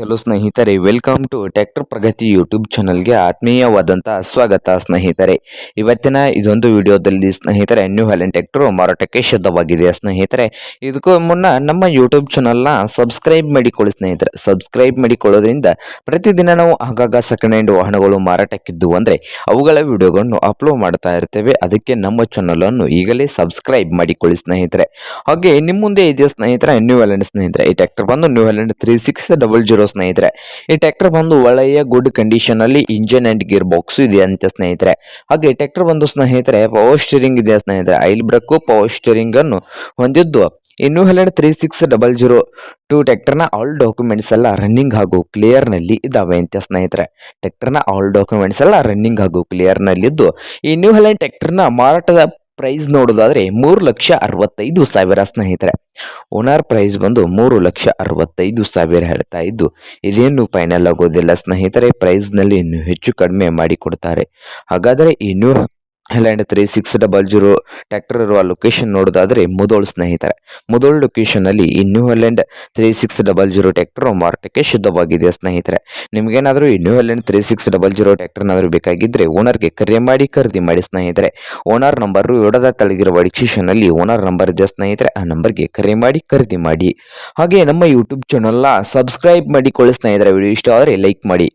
Hello ಸ್ನೇಹಿತರೆ welcome to tractor Pragati YouTube ಚಾನಲ್ಗೆ ಆತ್ಮೀಯವಾದಂಥ ಸ್ವಾಗತ ಸ್ನೇಹಿತರೆ. ಇವತ್ತಿನ ಇದೊಂದು ವಿಡಿಯೋದಲ್ಲಿ ಸ್ನೇಹಿತರೆ ನ್ಯೂ ಹ್ಯಾಲೆಂಡ್ ಟ್ಯಾಕ್ಟ್ರು ಮಾರಾಟಕ್ಕೆ ಶುದ್ಧವಾಗಿದೆ ಸ್ನೇಹಿತರೆ. ಇದಕ್ಕೂ ಮುನ್ನ ನಮ್ಮ ಯೂಟ್ಯೂಬ್ ಚಾನಲ್ನ ಸಬ್ಸ್ಕ್ರೈಬ್ ಮಾಡಿಕೊಳ್ಳಿ ಸ್ನೇಹಿತರೆ. ಸಬ್ಸ್ಕ್ರೈಬ್ ಮಾಡಿಕೊಳ್ಳೋದ್ರಿಂದ ಪ್ರತಿದಿನ ನಾವು ಆಗಾಗ ಸೆಕೆಂಡ್ ಹ್ಯಾಂಡ್ ವಾಹನಗಳು ಮಾರಾಟಕ್ಕಿದ್ದು ಅಂದರೆ ಅವುಗಳ ವಿಡಿಯೋಗಳನ್ನು ಅಪ್ಲೋಡ್ ಮಾಡ್ತಾ ಇರ್ತೇವೆ. ಅದಕ್ಕೆ ನಮ್ಮ ಚಾನಲನ್ನು ಈಗಲೇ ಸಬ್ಸ್ಕ್ರೈಬ್ ಮಾಡಿಕೊಳ್ಳಿ ಸ್ನೇಹಿತರೆ. ಹಾಗೆ ನಿಮ್ಮ ಮುಂದೆ ಇದೆಯಾ ಸ್ನೇಹಿತರೆ ನ್ಯೂ ಹ್ಯಾಲೆಂಡ್ ಸ್ನೇಹಿತರೆ? ಈ ಟ್ಯಾಕ್ಟರ್ ಬಂದು New Holland three six double zero ಸ್ನೇಹಿತರೆ. ಈ ಟ್ರ್ಯಾಕ್ಟರ್ ಬಂದು ಒಳ್ಳೆಯ ಗುಡ್ ಕಂಡೀಷನ್ ಅಲ್ಲಿ ಇಂಜಿನ್ ಅಂಡ್ ಗೇರ್ ಬಾಕ್ಸ್ ಇದೆ ಅಂತ ಸ್ನೇಹಿತರೆ. ಹಾಗೆ ಟ್ರ್ಯಾಕ್ಟರ್ ಬಂದು ಸ್ನೇಹಿತರೆ ಪವರ್ ಸ್ಟೀರಿಂಗ್ ಇದೆ ಸ್ನೇಹಿತರೆ. ಐಲ್ ಬ್ರೇಕ್ ಪವರ್ ಸ್ಟೀರಿಂಗ್ ಅನ್ನು ಹೊಂದಿದ್ದು, ಇನ್ನು Holland three six double zero two ಟ್ರ್ಯಾಕ್ಟರ್ನ ಆಲ್ ಡಾಕ್ಯುಮೆಂಟ್ಸ್ ಎಲ್ಲ ರನ್ನಿಂಗ್ ಹಾಗೂ ಕ್ಲಿಯರ್ನಲ್ಲಿ ಇದಾವೆ ಅಂತ ಸ್ನೇಹಿತರೆ. ಟ್ರ್ಯಾಕ್ಟರ್ನ ಆಲ್ ಡಾಕ್ಯುಮೆಂಟ್ಸ್ ಎಲ್ಲ ರನ್ನಿಂಗ್ ಹಾಗೂ ಕ್ಲಿಯರ್ ನಲ್ಲಿದ್ದು ಈ ನ್ಯೂ ಹಲೆಂಡ್ ಟ್ರ್ಯಾಕ್ಟರ್ನ ಮಾರಾಟದ ಪ್ರೈಸ್ ನೋಡೋದಾದರೆ ಮೂರು ಲಕ್ಷ ಅರವತ್ತೈದು ಸಾವಿರ ಸ್ನೇಹಿತರೆ. ಓನರ್ ಪ್ರೈಸ್ ಬಂದು ಮೂರು ಲಕ್ಷ ಅರವತ್ತೈದು ಸಾವಿರ ಹೇಳ್ತಾ ಇದ್ದು, ಇದೇನು ಫೈನಲ್ ಆಗೋದಿಲ್ಲ ಸ್ನೇಹಿತರೆ. ಪ್ರೈಸ್ನಲ್ಲಿ ಇನ್ನು ಹೆಚ್ಚು ಕಡಿಮೆ ಮಾಡಿಕೊಡ್ತಾರೆ ಹಾಗಾದರೆ ಈ Holland three six double zero tractor ಇರುವ ಲೊಕೇಶನ್ ನೋಡೋದಾದರೆ ಮುದೋಳ್ ಸ್ನೇಹಿತರೆ. ಮುದೋಳ್ ಲೊಕೇಶನಲ್ಲಿ ಈ new Holland three six double zero tractor ಮಾರಾಟಕ್ಕೆ ಶುದ್ಧವಾಗಿದೆ ಸ್ನೇಹಿತರೆ? ನಿಮಗೇನಾದರೂ ಈ new Holland three six double zero ಟ್ರ್ಯಾಕ್ಟರ್ನಾದರೂ ಬೇಕಾಗಿದ್ದರೆ ಓನರ್ಗೆ ಕರೆ ಮಾಡಿ, ಖರೀದಿ ಮಾಡಿ ಸ್ನೇಹಿತರೆ. ಓನರ್ ನಂಬರು ಎಡದ ತಳಗಿರುವ ಡಿಸ್ಕ್ರಿಪ್ಷನ್ ಅಲ್ಲಿ ಓನರ್ ನಂಬರ್ ಇದೆ ಸ್ನೇಹಿತರೆ. ಆ ನಂಬರ್ಗೆ ಕರೆ ಮಾಡಿ, ಖರೀದಿ ಮಾಡಿ. ಹಾಗೆ ನಮ್ಮ ಯೂಟ್ಯೂಬ್ ಚಾನಲ್ನ ಸಬ್ಸ್ಕ್ರೈಬ್ ಮಾಡಿಕೊಳ್ಳಿ ಸ್ನೇಹಿತರೆ. ವಿಡಿಯೋ ಇಷ್ಟ ಆದರೆ ಲೈಕ್ ಮಾಡಿ.